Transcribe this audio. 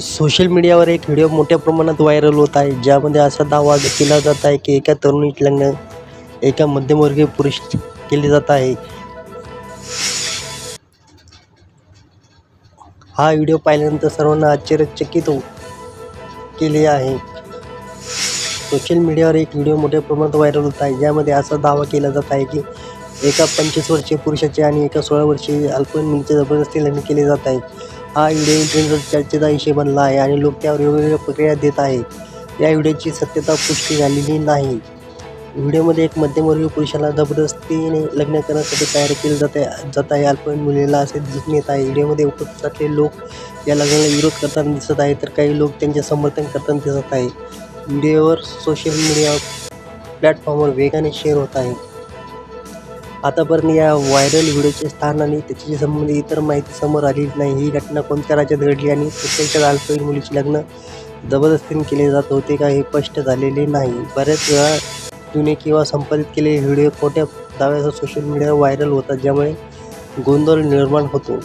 Social मीडियावर एक video मोठ्या प्रमाणात व्हायरल होत आहे ज्यामध्ये असा दावा केला जात आहे की एका तरुणीचे लग्न एका मध्यमवर्गीय पुरुष केले जात आहे. हा व्हिडिओ पाहिल्यानंतर सर्वांना आश्चर्यचकित केले आहे. सोशल मीडियावर एक व्हिडिओ मोठ्या प्रमाणात व्हायरल होत आहे ज्यामध्ये असा दावा केला जात आहे की एका पंचवीस वर्षीय पुरुषाचे आणि एका सोळा वर्षीय अल्पवयीन मुलीचे जबरदस्ती लग्न केले जात आहे. हा व्हिडिओ इंटरनेटवर चर्चेचा विषय बनला आहे आणि लोक त्यावर वेगवेगळ्या प्रक्रिया देत आहेत. या व्हिडिओची सत्यता पुष्टी झालेली नाही. व्हिडिओमध्ये एक मध्यमवर्गीय पुरुषाला जबरदस्तीने लग्न करण्यासाठी तयार केले जाते जात आहे अल्पवयीन मुलीला असे दिसून येत आहे. व्हिडिओमध्ये उपस्थित असलेले लोक या लग्नाला विरोध करताना दिसत आहे तर काही लोक त्यांचे समर्थन करताना दिसत आहे व्हिडिओवर सोशल मीडिया प्लॅटफॉर्मवर वेगाने शेअर होत आहे. आतापर्यंत या व्हायरल व्हिडिओचे स्थान आणि त्याच्याशी संबंधित इतर माहिती समोर आलेली नाही. ही घटना कोणत्या राज्यात घडली आणि प्रत्यक्षात अल्पवयीन मुलीचे लग्न जबरदस्तीने केले जात होते का हे स्पष्ट झालेले नाही. बऱ्याच वेळा जुने किंवा संपादित केलेले व्हिडिओ खोट्या दाव्यासह सोशल मीडियावर व्हायरल होतात ज्यामुळे गोंधळ निर्माण होतो.